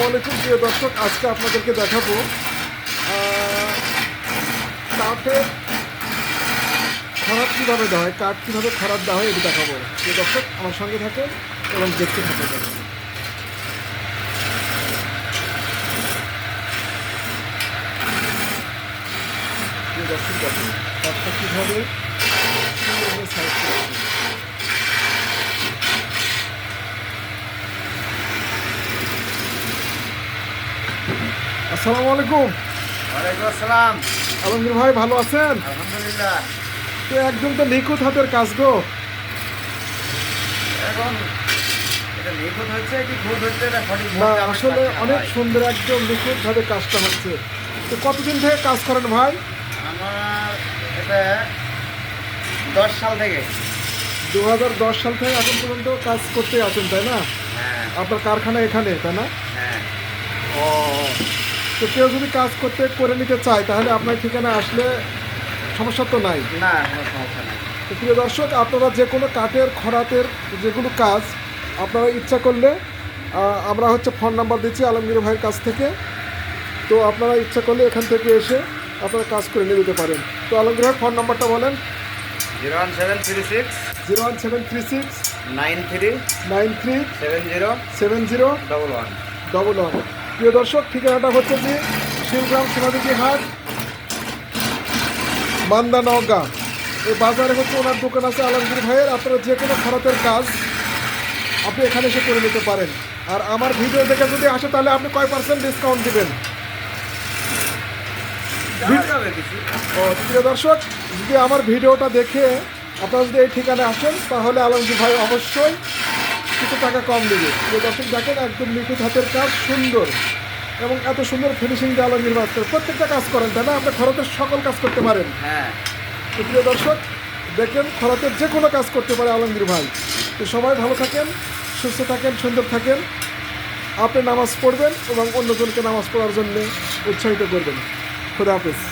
আসসালামু আলাইকুম প্রিয় দর্শক আজকে আপনাদেরকে দেখাবো আহ, কাঠে খরাত কীভাবে দেওয়া হয় কাঠ কীভাবে খারাপ দেওয়া হয় এটি দেখাবো। প্রিয় দর্শক আমার সঙ্গে থাকেন এবং দেখতে থাকেন। প্রিয় দর্শক দেখুন কাঠটা কীভাবে আসসালামু আলাইকুম। ওয়ালাইকুম আসসালাম। আলমগীর ভাই ভালো আছেন? আলহামদুলিল্লাহ। তো একদম তো নিখুঁত হাতের কাজ গো। এখন না আসলে অনেক সুন্দর একদম নিখুঁত ভাবে কাজটা হচ্ছে। তো কতদিন থেকে কাজ করেন ভাই? আমার এটা দশ সাল থেকে। দু হাজার দশ সাল থেকে এখন পর্যন্ত কাজ করতে আছেন তাই না? হ্যাঁ। আপনার কারখানা এখানে তাই না? হ্যাঁ। ও তো কেউ যদি কাজ করতে করে নিতে চায় তাহলে আপনার ঠিকানা আসলে সমস্যা তো নাই। না কোনো সমস্যা নেই। তো প্রিয় দর্শক আপনারা যে কোনো কাঠের খরাতের যেগুলো কাজ আপনারা ইচ্ছা করলে আমরা হচ্ছে ফোন নাম্বার দিচ্ছি আলমগীর ভাইয়ের কাছ থেকে। তো আপনারা ইচ্ছা করলে এখান থেকে এসে আপনারা কাজ করে নিয়ে যেতে পারেন। তো আলমগীর ভাই ফোন নাম্বারটা বলেন। Zero one seven three six zero one seven three six nine three nine three seven zero seven zero double one. Double one. প্রিয় দর্শক ঠিকানাটা হচ্ছে যে শিলগ্রাম সোনাদিঘি হাট মান্দা নওগাঁ। এই বাজারে হচ্ছে ওনার দোকান আছে আলমগীর ভাইয়ের। আপনারা যে কোনো খরচের কাজ আপনি এখানে এসে করে নিতে পারেন। আর আমার ভিডিও দেখে যদি আসে তাহলে আপনি কয় পার্সেন্ট ডিসকাউন্ট দেবেন? ও প্রিয় দর্শক যদি আমার ভিডিওটা দেখে আপনারা যদি এই ঠিকানায় আসেন তাহলে আলমগীর ভাই অবশ্যই কিছু টাকা কম দেবে। প্রিয় দর্শক দেখেন একদম নিখুঁত হাতের কাজ সুন্দর। এবং এত সুন্দর ফিনিশিং দিয়ে আলমগীর করে প্রত্যেকটা কাজ করেন তাই না? আপনি খরচের সকল কাজ করতে পারেন। হ্যাঁ। তো প্রিয় দর্শক দেখেন খরচের যে কোনো কাজ করতে পারে আলমগীর ভাই। তো সবাই ভালো থাকেন সুস্থ থাকেন সুন্দর থাকেন। আপনি নামাজ পড়বেন এবং অন্যজনকে নামাজ পড়ার জন্য উৎসাহিত করবেন। খুদা হাফেজ।